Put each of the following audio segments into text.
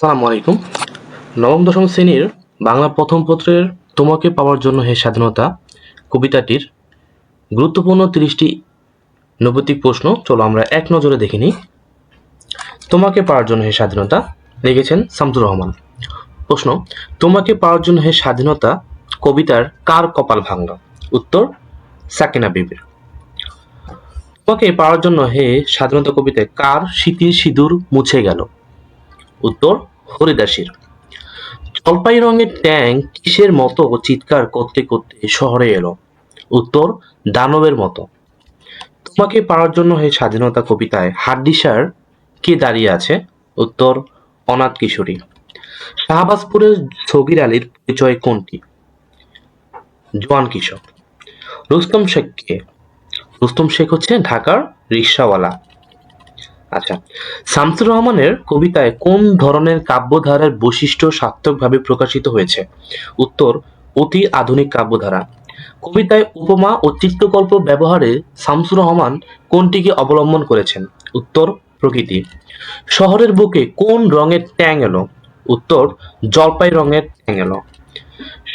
আসসালামু আলাইকুম। নবম, দশম শ্রেণির বাংলা প্রথম পত্রের তোমাকে পাওয়ার জন্য হে স্বাধীনতা কবিতাটির গুরুত্বপূর্ণ তিরিশটি নৈতিক প্রশ্ন, চলো আমরা এক নজরে দেখে নিই। তোমাকে পাওয়ার জন্য হে স্বাধীনতা লিখেছেন শামসুর রহমান। প্রশ্ন, তোমাকে পাওয়ার জন্য হে স্বাধীনতা কবিতার কার কপাল ভাঙল? উত্তর, সাকিনা বিবির তোমাকে পাওয়ার জন্য হে স্বাধীনতা কবিতায় কার স্মৃতির সিঁদুর মুছে গেল? উত্তর, হরিদাসীর। জলপাই রঙের ট্যাং কিসের মতো চিৎকার করতে করতে শহরে এলো? উত্তর, দানবের মতো। তোমাকে পাওয়ার জন্য হে স্বাধীনতা কবিতায় হাড্ডিসার কে দাঁড়িয়ে আছে? উত্তর, অনাথ কিশোরী। শাহবাজপুরের সগির আলীর পরিচয় কোনটি? জোয়ান কৃষক রুস্তম শেখ কে রুস্তম শেখ হচ্ছে ঢাকার রিক্সাওয়ালা। আচ্ছা শামসুর রহমানের কবিতায় কোন ধরনের কাব্যধারার বৈশিষ্ট্য সার্থকভাবে প্রকাশিত হয়েছে? উত্তর, অতি আধুনিক কাব্যধারা। কবিতায় উপমা ও চিত্রকল্প ব্যবহারে শামসুর রহমান কোনটিকে অবলম্বন করেছেন? উত্তর, প্রকৃতি। শহরের বুকে কোন রঙের ট্যাং এলো? উত্তর, জলপাই রঙের ট্যাং এলো।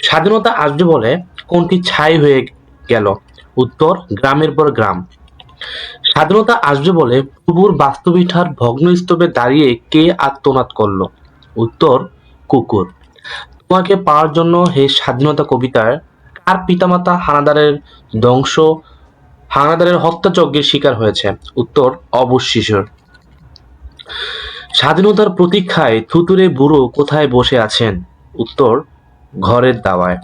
স্বাধীনতা আসবে বলে কোনটি ছাই হয়ে গেল? উত্তর, গ্রামের পর গ্রাম। স্বাধীনতা আসবে বলে প্রভুর বাস্তুবিঠার ভগ্নস্তূপে দাঁড়িয়ে কে আত্মনাদ করল? উত্তর, কুকুর। তোমাকে পাওয়ার জন্য হে স্বাধীনতা কবিতার কার পিতামাতা হানাদারের ধ্বংস, হানাদারের হত্যাযজ্ঞের শিকার হয়েছে? উত্তর অবশ স্বাধীনতার প্রতীক্ষায় থুতুরে বুড়ো কোথায় বসে আছেন? উত্তর, ঘরের দাওয়ায়।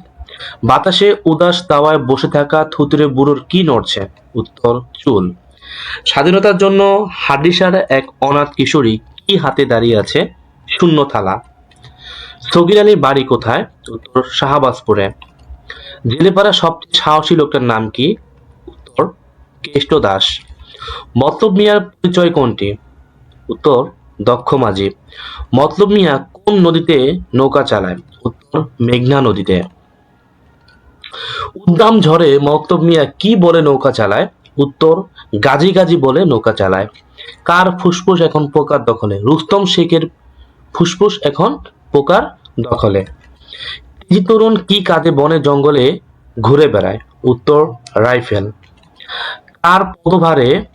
বাতাসে উদাস দাওয়ায় বসে থাকা থুতুরে বুড়োর কি নড়ছে? উত্তর, চুল। স্বাধীনতার জন্য হাডিসার এক অনাথ কিশোরী কি হাতে দাঁড়িয়ে আছে? শূন্য থালা। সগির আলীর বাড়ি কোথায়? উত্তর শাহবাজপুরে। জেলেপাড়া সবচেয়ে সাহসী লোকটার নাম কি? উত্তর কেষ্ট দাস। মতলব মিয়ার পরিচয় কোনটি? উত্তর দক্ষ মাঝি। মতলব মিয়া কোন নদীতে নৌকা চালায়? উত্তর মেঘনা নদীতে। উদ্দাম ঝড়ে মতলব মিয়া কি বলে নৌকা চালায়? উত্তর, গাজি গাজি বলে নৌকা চালায়। কার ফুসফুস এখন পোকার দখলে? রুস্তম শেখের ফুসফুস এখন পোকার দখলে। এই তরুণ কি কাজে বনে জঙ্গলে ঘুরে বেড়ায়? উত্তর, রাইফেল। কার পদভারে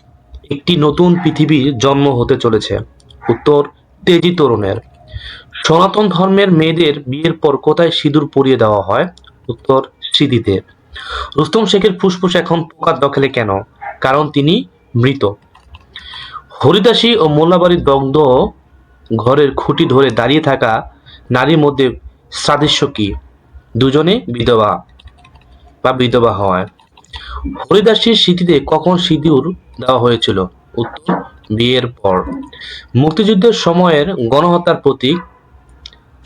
একটি নতুন পৃথিবীর জন্ম হতে চলেছে। উত্তর, তেজি তরুণের। সনাতন ধর্মের মেয়েদের বিয়ের পর কোথায় সিঁদুর পরিয়ে দেওয়া হয়? উত্তর স্মৃতিতে রুস্তম শেখের ফুসফুস এখন পোকার দখলে কেন? কারণ তিনি মৃত। হরিদাসী ও মোল্লাবাড়ির দগ্ধ ঘরের খুঁটি ধরে দাঁড়িয়ে থাকা নারীর মধ্যে সাদৃশ্য কি? দুজনে বিধবা বা বিধবা হওয়ায় হরিদাসীর স্মৃতিতে কখন সিঁদুর দেওয়া হয়েছিল? উত্তর, বিয়ের পর। মুক্তিযুদ্ধের সময়ের গণহত্যার প্রতীক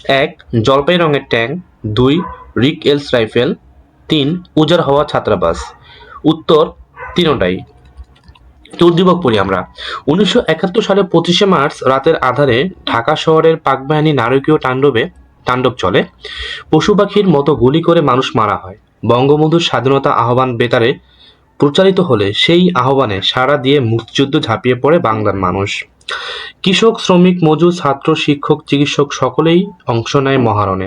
এক, জলপাই রঙের ট্যাঙ্ক। দুই, রিক এলস রাইফেল। তিন উজার হওয়া ছাত্রাবাস। উত্তর, তিনটাই। দুর্দিবক পড়ি আমরা। উনিশশো একাত্তর সালে পঁচিশে মার্চ রাতের আধারে ঢাকা শহরের পাকবাহিনী নারকীয় তাণ্ডবে তাণ্ডব চলে। পশু পাখির মতো গুলি করে মানুষ মারা হয়। বঙ্গবন্ধুর স্বাধীনতা আহ্বান বেতারে প্রচারিত হলে সেই আহ্বানে সাড়া দিয়ে মুক্তিযুদ্ধ ঝাঁপিয়ে পড়ে বাংলার মানুষ। কৃষক, শ্রমিক, মজুর, ছাত্র, শিক্ষক, চিকিৎসক সকলেই অংশ নেয় মহারণে।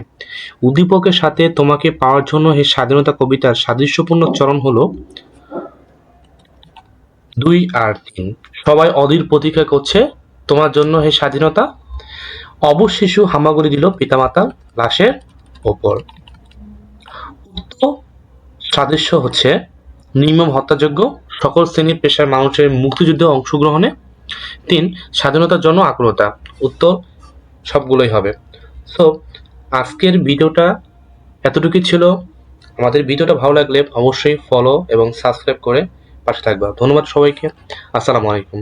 উদ্দীপকের সাথে তোমাকে পাওয়ার জন্য এই স্বাধীনতা কবিতার সাদৃশ্যপূর্ণ চরণ হলো দুই আর তিন। সবাই অধীর প্রতীক্ষা করছে তোমার জন্য হে স্বাধীনতা। অবশ শিশু হামাগুড়ি দিল পিতামাতা লাশের ওপর। সাদৃশ্য হচ্ছে নির্মম হত্যাযোগ্য সকল শ্রেণির পেশার মানুষের মুক্তিযুদ্ধে অংশগ্রহণে তিন স্বাধীনতার জন্য আগ্রহতা উত্তর, সবগুলোই হবে। সো আজকের ভিডিওটা এতটুকুই ছিল। আমাদের ভিডিওটা ভালো লাগলে অবশ্যই ফলো এবং সাবস্ক্রাইব করে পাশে থাকবা। ধন্যবাদ সবাইকে। আসসালামু আলাইকুম।